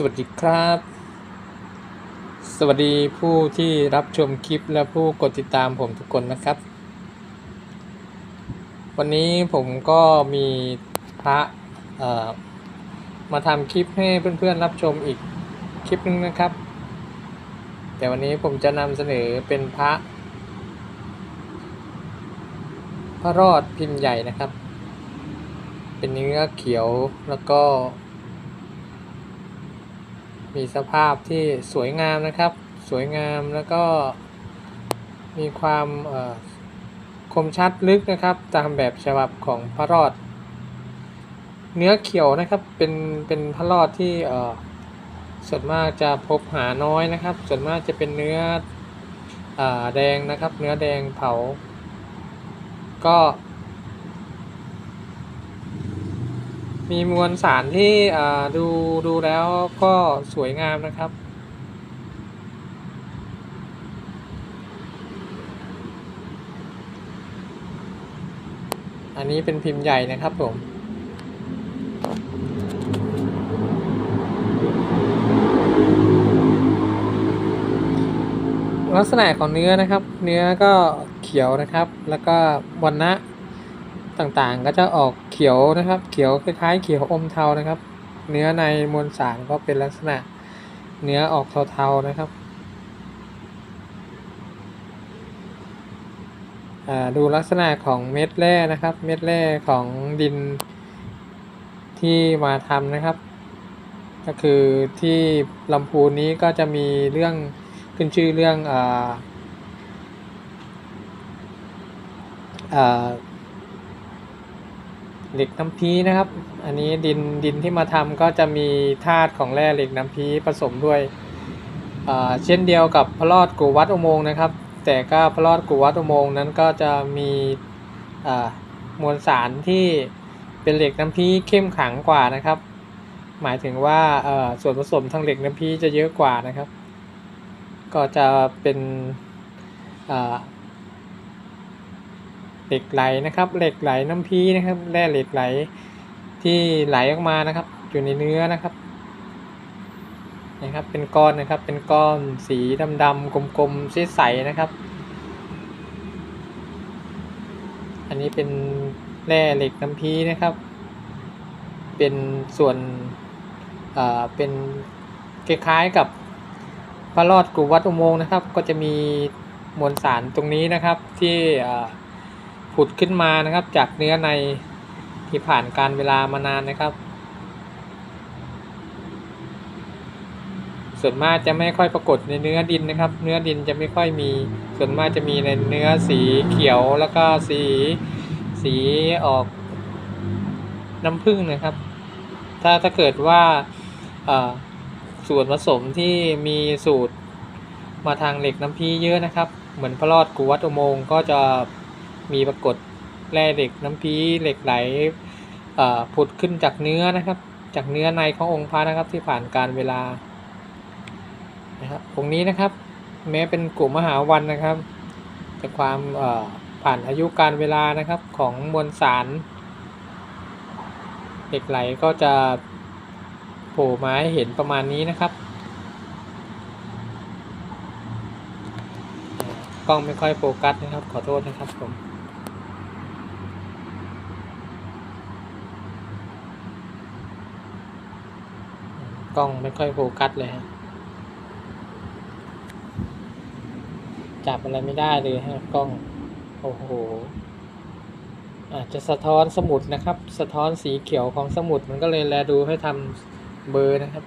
สวัสดีครับ สวัสดีผู้ที่รับชมคลิปและผู้กดติดตามผมทุกคนนะครับ วันนี้ผมก็มีพระมาทำคลิปให้เพื่อนๆรับชมอีกคลิปหนึงนะครับ แต่วันนี้ผมจะนำเสนอเป็นพระ พระรอดพิมพ์ใหญ่นะครับ เป็นเนื้อเขียวแล้วก็ มีสภาพที่สวยงามนะครับ สวยงามแล้วก็มีความคมชัดลึกนะครับ ตามแบบฉบับของพระรอด เนื้อเขียวนะครับเป็นเป็นพระรอดที่ส่วนมากจะพบหาน้อยนะครับ ส่วนมากจะเป็นเนื้ออแดงนะครับ เนื้อแดงเผา ก็ มีมวลสารที่ดูดูแล้วก็สวยงามนะครับ อันนี้เป็นพิมพ์ใหญ่นะครับผมลักษณะของเนื้อนะครับ เนื้อก็เขียวนะครับ แล้วก็วันนะต่างๆก็จะออก ขียวนะครับ เขียวคล้ายๆเขียวอมเทานะครับ เนื้อในมวลสารก็เป็นลักษณะเนื้อออกเทาๆนะครับดูลักษณะของเม็ดแร่นะครับ เม็ดแร่ของดินที่มาทำนะครับ ก็คือที่ลำพูนนี้ก็จะมีเรื่องขึ้นชื่อเรื่องอ่าอ่า เหล็กน้ำพีนะครับ อันนี้ดินดินที่มาทำก็จะมีธาตุของแร่เหล็กน้ำพีผสมด้วยเช่นเดียวกับพระรอดกูวัดอุโมงค์นะครับ แต่ก็พระรอดกูวัดอุโมงค์นั้นก็จะมีมวลสารที่เป็นเหล็กน้ำพีเข้มขังกว่านะครับ หมายถึงว่าส่วนผสมทางเหล็กน้ำพีจะเยอะกว่านะครับ ก็จะเป็น เหล็กไหลนะครับเหล็กไหลน้ำพีนะครับแร่เหล็กไหลที่ไหลออกมานะครับ อยู่ในเนื้อนะครับนะครับ เป็นก้อนนะครับเป็นก้อนสีดำๆกลมๆใสๆนะครับ อันนี้เป็นแร่เหล็กน้ำพีนะครับ เป็นส่วนอ่าเป็นคล้ายๆกับพระรอดกูวัดอุโมงค์นะครับ ก็จะมีมวลสารตรงนี้นะครับที่อ่า ผุดขึ้นมานะครับ จากเนื้อในที่ผ่านการเวลามานานนะครับ ส่วนมากจะไม่ค่อยปรากฏในเนื้อดินนะครับ เนื้อดินจะไม่ค่อยมี ส่วนมากจะมีในเนื้อสีเขียวแล้วก็สีสีออกน้ำผึ้งนะครับ ถ้าถ้าเกิดว่าส่วนผสมที่มีสูตรมาทางเหล็กน้ำพีเยอะนะครับ เหมือนพระรอดกูวัดอุโมงก็จะ มีปรากฏแร่เหล็กน้ำพีเหล็กไหลผุดขึ้นจากเนื้อนะครับ จากเนื้อในขององค์พระนะครับที่ผ่านการเวลานะครับองค์นี้นะครับ แม้เป็นกลุ่มมหาวันนะครับแต่ความผ่านอายุการเวลานะครับของมวลสารเหล็กไหลก็จะโผล่มาให้เห็นประมาณนี้นะครับกล้องไม่ค่อยโฟกัสนะครับ ขอโทษนะครับผม กล้องไม่ค่อยโฟกัสเลยฮะจับอะไรไม่ได้เลยฮะกล้อง โอ้โห อาจจะสะท้อนสมุดนะครับ สะท้อนสีเขียวของสมุดมันก็เลยแลดูให้ทำเบอร์นะครับ